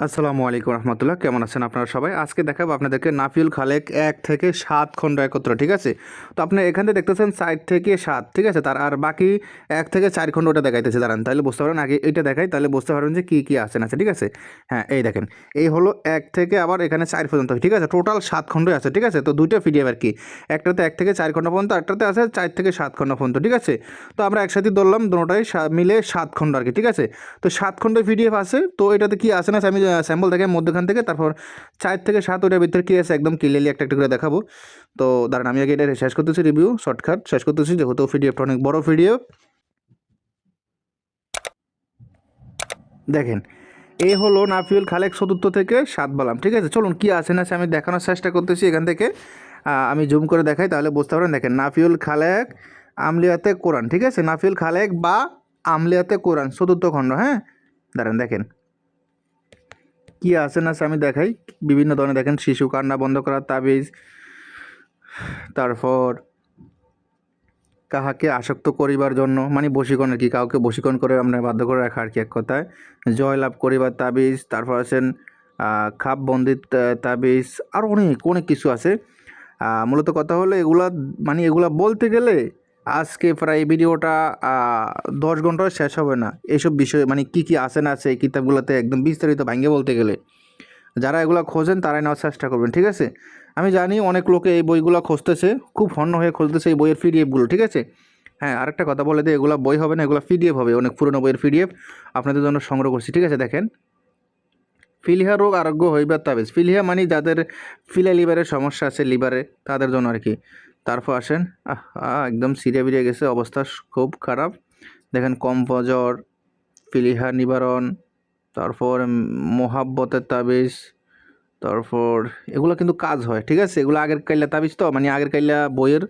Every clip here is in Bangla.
আসসালামু আলাইকুম রহমতুল্লাহ। কেমন আছেন আপনারা সবাই? আজকে দেখাবো আপনাদেরকে নাফিউল খালেক এক থেকে সাত খণ্ড একত্র, ঠিক আছে? তো আপনি এখান থেকে দেখতেছেন চার থেকে সাত, ঠিক আছে? তার আর বাকি এক থেকে চার খণ্ড ওটা দেখাইতেছে, দাঁড়ান। তাহলে বুঝতে পারেন আগে এটা দেখাই, তাহলে বুঝতে পারবেন যে কী কী আছে না ঠিক আছে? হ্যাঁ এই দেখেন, এই হলো এক থেকে আবার এখানে চার পর্যন্ত, ঠিক আছে? টোটাল সাত খণ্ডই আছে, ঠিক আছে? তো দুইটা পিডিএফ আর কি, একটাতে এক থেকে চার খণ্ড পর্যন্ত একটাতে আছে চার থেকে সাত খণ্ড পর্যন্ত, ঠিক আছে? তো আমরা একসাথে ধরলাম, দুটোটাই সা- মিলে সাত খণ্ড আর কি, ঠিক আছে? তো সাত খণ্ড পিডিএফ আছে, তো এটাতে কি আছে না আমি স্যাম্পল দেখে মধ্যখান থেকে, তারপর চার থেকে সাত ওটার ভিতরে কী আছে একদম ক্লিয়ারলি একটা একটা করে দেখাবো। তো দাঁড়ান, আমি আগে এটা শেষ করতেছি রিভিউ শর্টকাট শেষ করতেছি, যেহেতু পিডিএফটা অনেক বড় ভিডিও দেখেন এই হলো নাফিউল খালেক চতুর্থ থেকে সাত বালাম, ঠিক আছে? চলুন, কি আছে না আছে আমি দেখানোর চেষ্টা করতেছি এখান থেকে। আমি জুম করে দেখাই, তাহলে বুঝতে পারেন দেখেন, নাফিউল খালেক, আমলিয়াতে কোরআন, ঠিক আছে? নাফিউল খালেক বা আমলিয়াতে কোরআন, চতুর্থ খণ্ড হ্যাঁ? দাঁড়ান, দেখেন। কি আছে না আমি দেখাই। বিভিন্ন ধরনের দেখেন, শিশু কান্না বন্ধ করার তাবিজ। তারপর কাহাকে আসক্ত করিবার জন্য মানে বশীকরণ আর কি, কাউকে বশীকরণ করে আমরা বাধ্য করে রাখা আর কি এক কথায়। জয় লাভ করিবার তাবিজ, তারপর আছেন খাপ বন্দিত তাবিজ, আর অনেক অনেক কিছু আছে। মূলত কথা হলো এগুলা মানে এগুলা বলতে গেলে আজকে প্রায় ভিডিওটা দশ ঘন্টাও শেষ হবে না। এইসব বিষয়ে মানে কি কি আছে না আছে এই কিতাবগুলোতে একদম বিস্তারিত ভাঙ্গে বলতে গেলে। যারা এগুলো খোঁজেন তারাই নেওয়ার চেষ্টা করবেন, ঠিক আছে? আমি জানি অনেক লোকে এই বইগুলো খুঁজতেছে, খুব হন্য হয়ে খুঁজতেছে এই বইয়ের পিডিএফগুলো ঠিক আছে? হ্যাঁ আরেকটা কথা বলে দিই, এগুলো বই হবে না, এগুলো পিডিএফ হবে, অনেক পুরনো বইয়ের পিডিএফ আপনাদের জন্য সংগ্রহ করছি, ঠিক আছে? দেখেন। ফিলিহা রোগ আরোগ্য হইবার তাবিজ, ফিলিহা মানে যাদের ফিলা লিভারের সমস্যা আছে লিভারে, তাদের জন্য আর কি। তারপর আসেন একদম সিরিয়া বিরিয়ে গেছে, অবস্থা খুব খারাপ। দেখেন কম্পজর, ফিলিহা নিবারণ, তারপর মোহাব্বতের তাবিজ, তারপর এগুলো কিন্তু কাজ হয়, ঠিক আছে? এগুলো আগের কাইলা তাবিজ তো মানে আগের কাইলা বইয়ের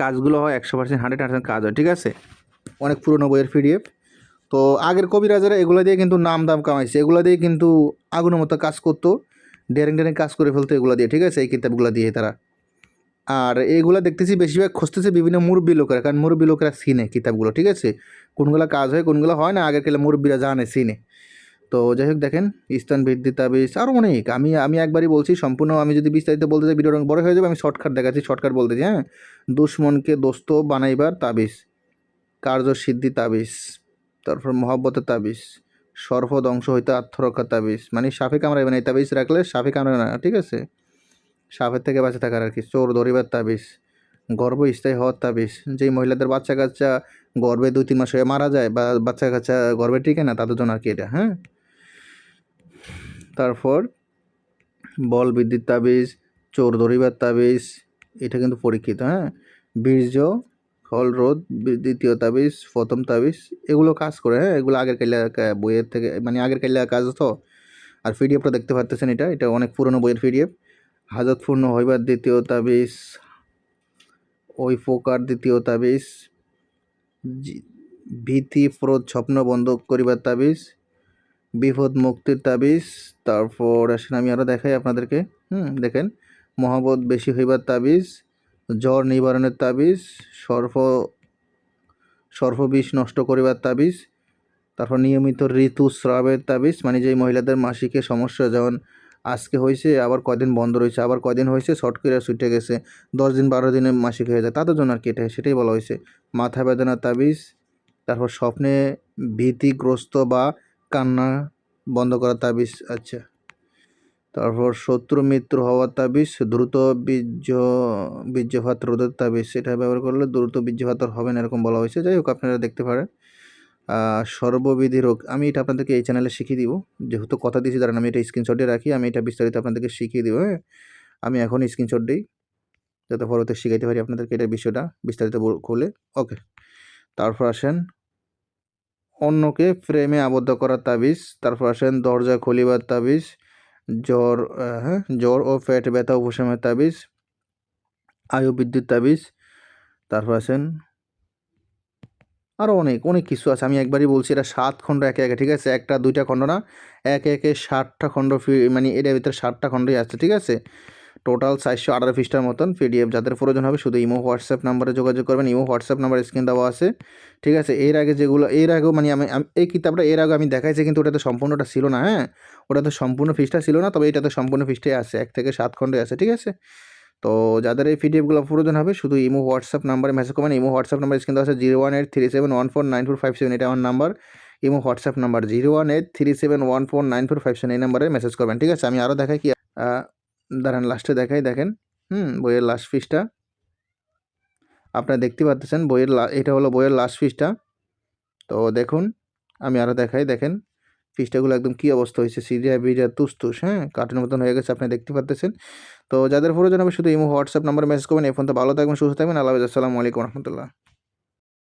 কাজগুলো হয়, একশো পার্সেন্ট হান্ড্রেড পার্সেন্ট কাজ হয়, ঠিক আছে? অনেক পুরনো বইয়ের পিডিএফ। তো আগের কবিরাজারা এগুলো দিয়ে কিন্তু নাম দাম কামাইছে, এগুলো দিয়ে কিন্তু আগুনের মতো কাজ করতো, ডেরিং ডেরিং কাজ করে ফেলতো এগুলো দিয়ে, ঠিক আছে? এই কিতাবগুলো দিয়ে তারা। আর এইগুলো দেখতেছি বেশিরভাগ খুঁজতেছে বিভিন্ন মুরব্বী লোকেরা, কারণ মুরব্বী লোকেরা চিনে কিতাবগুলো, ঠিক আছে? কোনগুলো কাজ হয়, কোনগুলো হয় না, আগের কালে মুরব্বীরা জানে, চিনে। তো যাই হোক দেখেন, স্থান বৃদ্ধি, তাবিজ আরও অনেক। আমি আমি একবারই বলছি, সম্পূর্ণ আমি যদি বিস্তারিত বলতে চাই, ভিডিওটা বড় হয়ে যাবে, আমি শর্টকাট দেখাচ্ছি, শর্টকাট বলতেছি হ্যাঁ? দুশ্মনকে দোস্ত বানাইবার তাবিজ, কার্যসিদ্ধি তাবিজ, তারপর মহব্বতের তাবিজ, সর্বধ্বংস হইতে আত্মরক্ষা তাবিজ মানে সাপে কামড়াইবে না, এই তাবিজ রাখলে সাপে কামড়াবে না, ঠিক আছে? সাপের থেকে বাঁচে থাকার আর কি। চোর ধরিবার তাবিজ গর্ভ স্থায়ী হওয়ার তাবিজ। যেই মহিলাদের বাচ্চা কাচ্চা গর্ভে দুই, তিন মাস হয়ে মারা যায় বা বাচ্চা কাচ্চা গর্ভে টিকে না, তাদের জন্য আর কি এটা হ্যাঁ? তারপর বল বিদ্যুৎ তাবিজ, চোর ধরিবার তাবিজ, এটা কিন্তু পরীক্ষিত হ্যাঁ? বীর্য ফল বি- দ্বিতীয় তাবিজ, প্রথম তাবিজ, এগুলো কাজ করে হ্যাঁ? এগুলো আগের কাইলা বইয়ের থেকে মানে আগের কাইলা কাজ তো? আর পিডিএফটা দেখতে পারতেছেন এটা এটা অনেক পুরনো বইয়ের পিডিএফ। হাজতপূর্ণ হইবার দ্বিতীয় তাবিজ, ওই প্রকার দ্বিতীয় তাবিজ ভীতি প্রদ স্বপ্ন বন্ধ করিবার তাবিজ, বিপদ মুক্তির তাবিজ, তারপর আসেন আমি আরও দেখাই আপনাদেরকে, হুম, দেখেন মহাবত বেশি হইবার তাবিজ, জ্বর নিবারণের তাবিজ, সর্প সর্পবিষ নষ্ট করিবার তাবিজ, তারপর নিয়মিত ঋতুস্রাবের তাবিজ মানে যেই মহিলাদের মাসিকে সমস্যা যেমন আজকে হয়েছে, আবার কয়দিন বন্ধ রয়েছে, আবার কয়দিন হয়েছে, শর্ট করে ছুটে গেছে, দশ দিন বারো দিনে মাসিক হয়ে যায়, তাদের জন্য আর কি এটা সেটাই বলা হয়েছে। মাথা বেদনার তাবিজ, তারপর স্বপ্নে ভীতিগ্রস্ত বা কান্না বন্ধ করার তাবিজ আচ্ছা। তারপর শত্রু মিত্র হওয়ার তাবিজ, দ্রুত বীর্য, বীর্যপাত রোধের তাবিজ, সেটা ব্যবহার করলে দ্রুত বীর্যপাত আর হবে না, এরকম বলা হয়েছে। যাই হোক, আপনারা দেখতে পারেন। সর্ববিধি রোগ, আমি এটা আপনাদেরকে এই চ্যানেলে শিখিয়ে দিব। যেহেতু কথা দিয়েছি দাঁড়ান আমি এটা স্ক্রিনশটে রাখি, আমি এটা বিস্তারিত আপনাদেরকে শিখিয়ে দিব হ্যাঁ? আমি এখন স্ক্রিনশট দিই, যাতে পরবর্তী শিখাইতে পারি আপনাদেরকে এটার বিষয়টা বিস্তারিত খুলে ওকে তারপর আসেন, অন্যকে ফ্রেমে আবদ্ধ করার তাবিজ, তারপর আসেন, দরজা খুলিবার তাবিজ, জ্বর হ্যাঁ? জ্বর ও পেট ব্যথা উপশমের তাবিজ আয়ু বিদ্যুৎ তাবিজ, তারপর আসেন আরও অনেক অনেক কিছু আছে। আমি একবারই বলছি, এটা সাত খণ্ড একে একে, ঠিক আছে? একটা, দুইটা খণ্ড না, একে একে ষাটটা খণ্ড মানে এটার ভিতরে ষাটটা খণ্ডই আছে, ঠিক আছে? টোটাল চারশো আঠারো পৃষ্ঠার মতন পিডিএফ যাদের প্রয়োজন হবে শুধু ইমো হোয়াটসঅ্যাপ নাম্বারে যোগাযোগ করবেন। ইমো হোয়াটসঅ্যাপ নাম্বার স্ক্রিন দেওয়া আছে, ঠিক আছে? এর আগে যেগুলো, এর আগেও মানে আমি, আমি- এই কিতাবটা এর আগে আমি দেখাইছি, কিন্তু ওটাতে সম্পূর্ণটা ছিল না হ্যাঁ? ওটাতে সম্পূর্ণ ফিসটা ছিল না, তবে এটাতে সম্পূর্ণ ফিসটাই আছে, এক থেকে সাত খণ্ডে আছে, ঠিক আছে? তো যাদের এই পিডিএফগুলো প্রয়োজন হবে, শুধু ইমো, হোয়াটসঅ্যাপ নাম্বারে মেসেজ করবেন। ইমো, হোয়াটসঅ্যাপ নাম্বার স্ক্রিন আছে zero one eight three seven one four nine four five seven এটা আমার number Imo, WhatsApp number zero one eight three seven one four nine four five seven এই নাম্বারে মেসেজ করবেন, ঠিক আছে? আমি আরও দেখাই কি দাঁড়ান লাস্টে দেখাই, দেখেন। হুম, বইয়ের লাস্ট ফিসটা আপনারা দেখতে পাচ্ছেন, বইয়ের এটা হলো বইয়ের লাস্ট ফিসটা তো দেখুন, আমি আরও দেখাই, দেখেন। ফিসটাগুলো একদম কী অবস্থা হয়েছে? সিরিয়া, বিরিয়া তুস তুস হ্যাঁ? কার্টুনের মতন হয়ে গেছে, আপনি দেখতে পাচ্ছেন তো যাদের প্রয়োজন হবে শুধু ইমো, হোয়াটসঅ্যাপ নাম্বার মেসেজ করবেন। এই ফোন তো ভালো থাকবেন, সুস্থ থাকবেন। আল্লাহ আসসালামু আলাইকুম রহমতুল্লাহ।